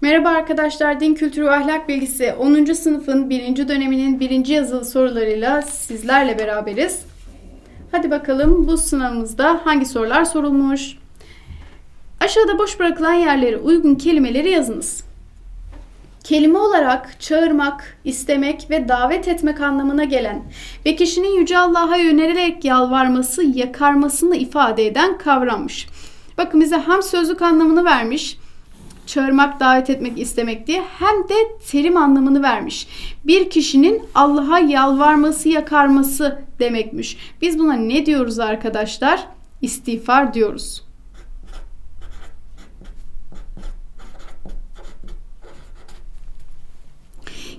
Merhaba arkadaşlar, Din Kültürü Ahlak Bilgisi 10. sınıfın 1. döneminin 1. yazılı sorularıyla sizlerle beraberiz. Hadi bakalım bu sınavımızda hangi sorular sorulmuş? Aşağıda boş bırakılan yerlere uygun kelimeleri yazınız. Kelime olarak çağırmak, istemek ve davet etmek anlamına gelen ve kişinin Yüce Allah'a yönelerek yalvarması, yakarmasını ifade eden kavrammış. Bakın bize hem sözlük anlamını vermiş, çağırmak, davet etmek, istemek diye hem de terim anlamını vermiş. Bir kişinin Allah'a yalvarması, yakarması demekmiş. Biz buna ne diyoruz arkadaşlar? İstiğfar diyoruz.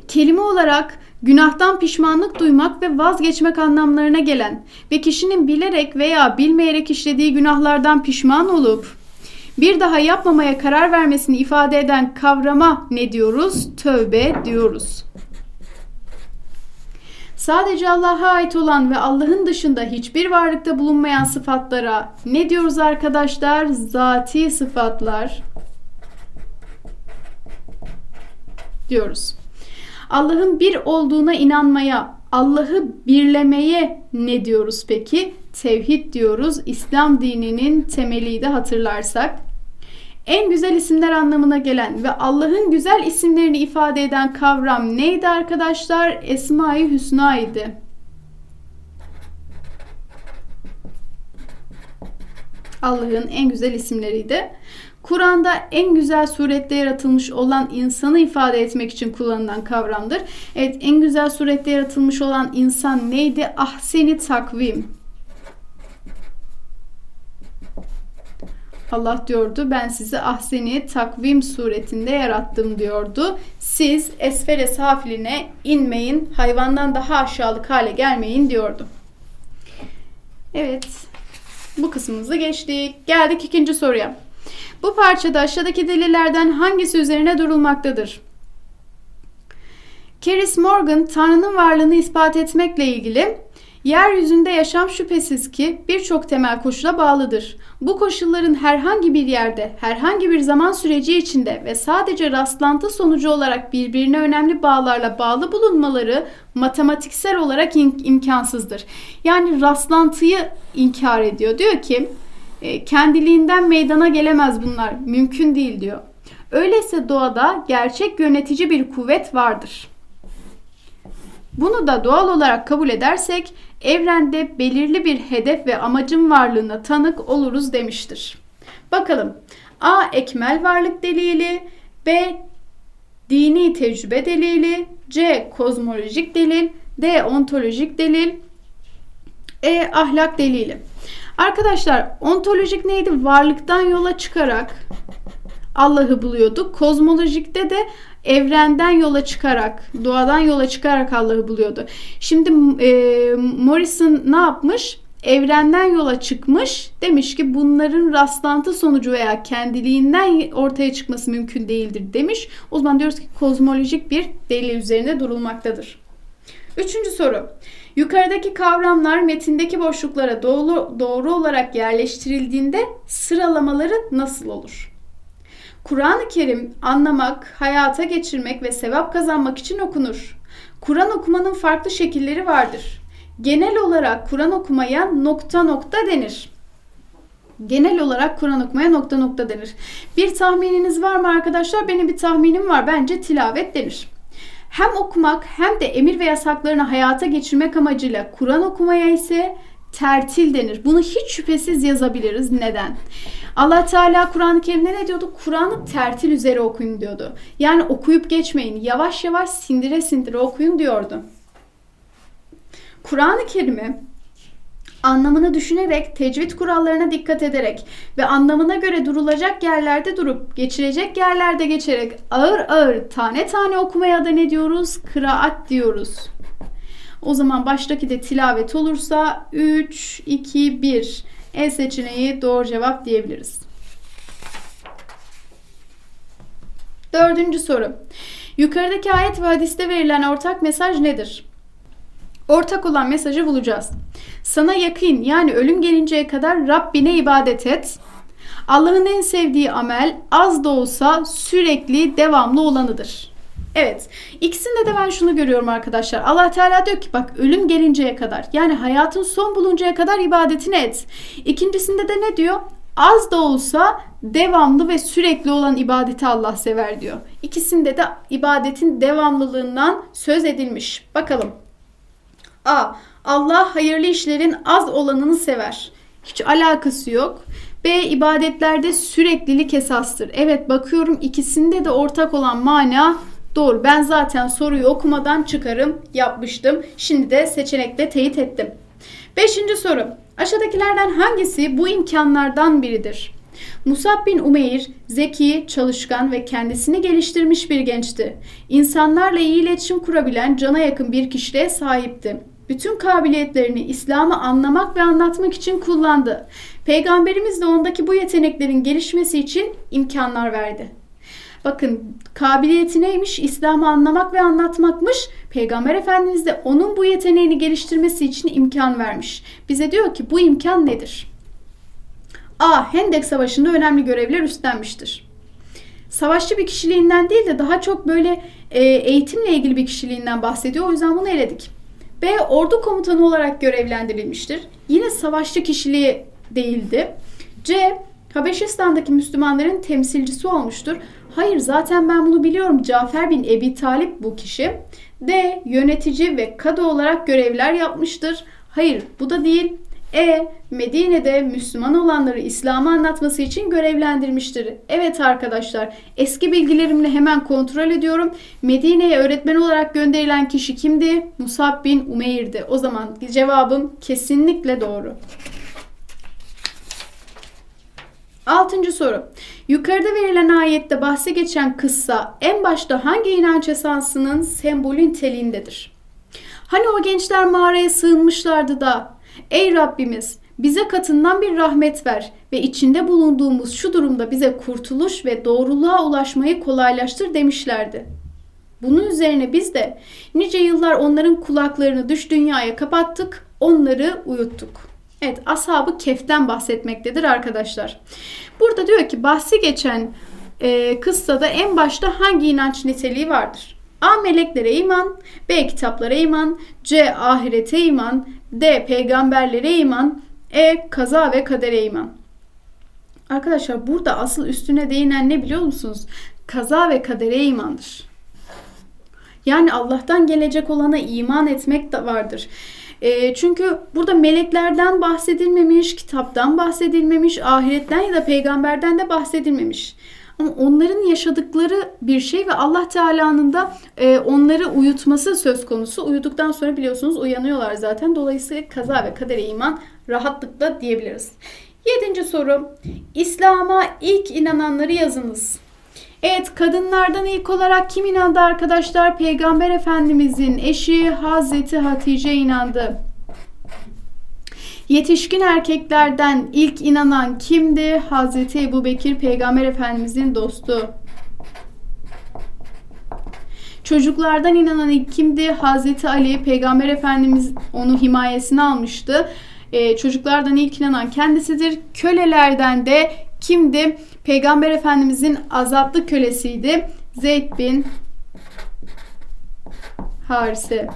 Kelime olarak günahtan pişmanlık duymak ve vazgeçmek anlamlarına gelen ve kişinin bilerek veya bilmeyerek işlediği günahlardan pişman olup bir daha yapmamaya karar vermesini ifade eden kavrama ne diyoruz? Tövbe diyoruz. Sadece Allah'a ait olan ve Allah'ın dışında hiçbir varlıkta bulunmayan sıfatlara ne diyoruz arkadaşlar? Zati sıfatlar diyoruz. Allah'ın bir olduğuna inanmaya, Allah'ı birlemeye ne diyoruz peki? Tevhid diyoruz. İslam dininin temeliydi hatırlarsak. En güzel isimler anlamına gelen ve Allah'ın güzel isimlerini ifade eden kavram neydi arkadaşlar? Esma-i Hüsna idi. Allah'ın en güzel isimleriydi. Kur'an'da en güzel surette yaratılmış olan insanı ifade etmek için kullanılan kavramdır. Evet en güzel surette yaratılmış olan insan neydi? Ahseni takvim. Allah diyordu ben sizi ahseni takvim suretinde yarattım diyordu. Siz esfere safiline inmeyin, hayvandan daha aşağılık hale gelmeyin diyordu. Evet, bu kısmımızı geçtik. Geldik ikinci soruya. Bu parçada aşağıdaki delillerden hangisi üzerine durulmaktadır? Keris Morgan, Tanrı'nın varlığını ispat etmekle ilgili Yeryüzünde yaşam şüphesiz ki birçok temel koşula bağlıdır. Bu koşulların herhangi bir yerde, herhangi bir zaman süreci içinde ve sadece rastlantı sonucu olarak birbirine önemli bağlarla bağlı bulunmaları matematiksel olarak im- imkansızdır. Yani rastlantıyı inkar ediyor. Diyor ki e, kendiliğinden meydana gelemez bunlar. Mümkün değil diyor. Öyleyse doğada gerçek yönetici bir kuvvet vardır. Bunu da doğal olarak kabul edersek evrende belirli bir hedef ve amacın varlığına tanık oluruz demiştir. Bakalım. A. Ekmel varlık delili B. Dini tecrübe delili C. Kozmolojik delil D. Ontolojik delil E. Ahlak delili Arkadaşlar ontolojik neydi? Varlıktan yola çıkarak Allah'ı buluyorduk. Kozmolojikte de evrenden yola çıkarak, doğadan yola çıkarak Allah'ı buluyordu. Şimdi e, Morrison ne yapmış? Evrenden yola çıkmış. Demiş ki bunların rastlantı sonucu veya kendiliğinden ortaya çıkması mümkün değildir demiş. O zaman diyoruz ki kozmolojik bir delil üzerinde durulmaktadır. Üçüncü soru. Yukarıdaki kavramlar metindeki boşluklara doğru, doğru olarak yerleştirildiğinde sıralamaları nasıl olur? Kur'an-ı Kerim anlamak, hayata geçirmek ve sevap kazanmak için okunur. Kur'an okumanın farklı şekilleri vardır. Genel olarak Kur'an okumaya nokta nokta denir. Genel olarak Kur'an okumaya nokta nokta denir. Bir tahmininiz var mı arkadaşlar? Benim bir tahminim var. Bence tilavet denir. Hem okumak hem de emir ve yasaklarını hayata geçirmek amacıyla Kur'an okumaya ise tertil denir. Bunu hiç şüphesiz yazabiliriz. Neden? Allah Teala Kur'an-ı Kerim'de ne diyordu? Kur'an'ı tertil üzere okuyun diyordu. Yani okuyup geçmeyin. Yavaş yavaş sindire sindire okuyun diyordu. Kur'an-ı Kerim'i anlamını düşünerek, tecvid kurallarına dikkat ederek ve anlamına göre durulacak yerlerde durup, geçirecek yerlerde geçerek ağır ağır tane tane okumaya da ne diyoruz? Kıraat diyoruz. O zaman baştaki de tilavet olursa 3, 2, 1 E seçeneği doğru cevap diyebiliriz. Dördüncü soru. Yukarıdaki ayet ve hadiste verilen ortak mesaj nedir? Ortak olan mesajı bulacağız. Sana yakın yani ölüm gelinceye kadar Rabbine ibadet et. Allah'ın en sevdiği amel az da olsa sürekli devamlı olanıdır. Evet. İkisinde de ben şunu görüyorum arkadaşlar. Allah Teala diyor ki bak ölüm gelinceye kadar yani hayatın son buluncaya kadar ibadetini et. İkincisinde de ne diyor? Az da olsa devamlı ve sürekli olan ibadeti Allah sever diyor. İkisinde de ibadetin devamlılığından söz edilmiş. Bakalım. A. Allah hayırlı işlerin az olanını sever. Hiç alakası yok. B. ibadetlerde süreklilik esastır. Evet bakıyorum ikisinde de ortak olan mana doğru. Ben zaten soruyu okumadan çıkarım yapmıştım. Şimdi de seçenekle teyit ettim. Beşinci soru. Aşağıdakilerden hangisi bu imkanlardan biridir? Musab bin Umeyr zeki, çalışkan ve kendisini geliştirmiş bir gençti. İnsanlarla iyi iletişim kurabilen cana yakın bir kişiliğe sahipti. Bütün kabiliyetlerini İslam'ı anlamak ve anlatmak için kullandı. Peygamberimiz de ondaki bu yeteneklerin gelişmesi için imkanlar verdi. Bakın kabiliyeti neymiş? İslam'ı anlamak ve anlatmakmış. Peygamber Efendimiz de onun bu yeteneğini geliştirmesi için imkan vermiş. Bize diyor ki bu imkan nedir? A. Hendek Savaşı'nda önemli görevler üstlenmiştir. Savaşçı bir kişiliğinden değil de daha çok böyle e, eğitimle ilgili bir kişiliğinden bahsediyor. O yüzden bunu eledik. B. Ordu komutanı olarak görevlendirilmiştir. Yine savaşçı kişiliği değildi. C. Habeşistan'daki Müslümanların temsilcisi olmuştur. Hayır zaten ben bunu biliyorum. Cafer bin Ebi Talip bu kişi. D. Yönetici ve kadı olarak görevler yapmıştır. Hayır bu da değil. E. Medine'de Müslüman olanları İslam'ı anlatması için görevlendirmiştir. Evet arkadaşlar eski bilgilerimle hemen kontrol ediyorum. Medine'ye öğretmen olarak gönderilen kişi kimdi? Musab bin Umeyr'di. O zaman cevabım kesinlikle doğru. Altıncı soru. Yukarıda verilen ayette bahse geçen kıssa en başta hangi inanç esasının sembolü niteliğindedir? Hani o gençler mağaraya sığınmışlardı da Ey Rabbimiz bize katından bir rahmet ver ve içinde bulunduğumuz şu durumda bize kurtuluş ve doğruluğa ulaşmayı kolaylaştır demişlerdi. Bunun üzerine biz de nice yıllar onların kulaklarını dış dünyaya kapattık, onları uyuttuk. Evet, ashabı keften bahsetmektedir arkadaşlar. Burada diyor ki bahsi geçen e, kıssada en başta hangi inanç niteliği vardır? A. Meleklere iman, B. Kitaplara iman, C. Ahirete iman, D. Peygamberlere iman, E. Kaza ve kadere iman. Arkadaşlar burada asıl üstüne değinen ne biliyor musunuz? Kaza ve kadere imandır. Yani Allah'tan gelecek olana iman etmek de vardır. E, çünkü burada meleklerden bahsedilmemiş, kitaptan bahsedilmemiş, ahiretten ya da peygamberden de bahsedilmemiş. Ama onların yaşadıkları bir şey ve Allah Teala'nın da e, onları uyutması söz konusu. Uyuduktan sonra biliyorsunuz uyanıyorlar zaten. Dolayısıyla kaza ve kadere iman rahatlıkla diyebiliriz. Yedinci soru. İslam'a ilk inananları yazınız. Evet kadınlardan ilk olarak kim inandı arkadaşlar? Peygamber Efendimizin eşi Hazreti Hatice inandı. Yetişkin erkeklerden ilk inanan kimdi? Hazreti Ebu Bekir Peygamber Efendimizin dostu. Çocuklardan inanan ilk kimdi? Hazreti Ali Peygamber Efendimiz onu himayesine almıştı. Ee, çocuklardan ilk inanan kendisidir. Kölelerden de kimdi? Peygamber Efendimizin azatlı kölesiydi. Zeyd bin Harise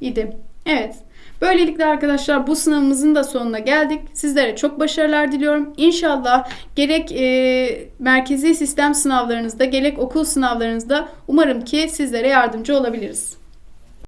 idi. Evet. Böylelikle arkadaşlar bu sınavımızın da sonuna geldik. Sizlere çok başarılar diliyorum. İnşallah gerek e, merkezi sistem sınavlarınızda gerek okul sınavlarınızda umarım ki sizlere yardımcı olabiliriz.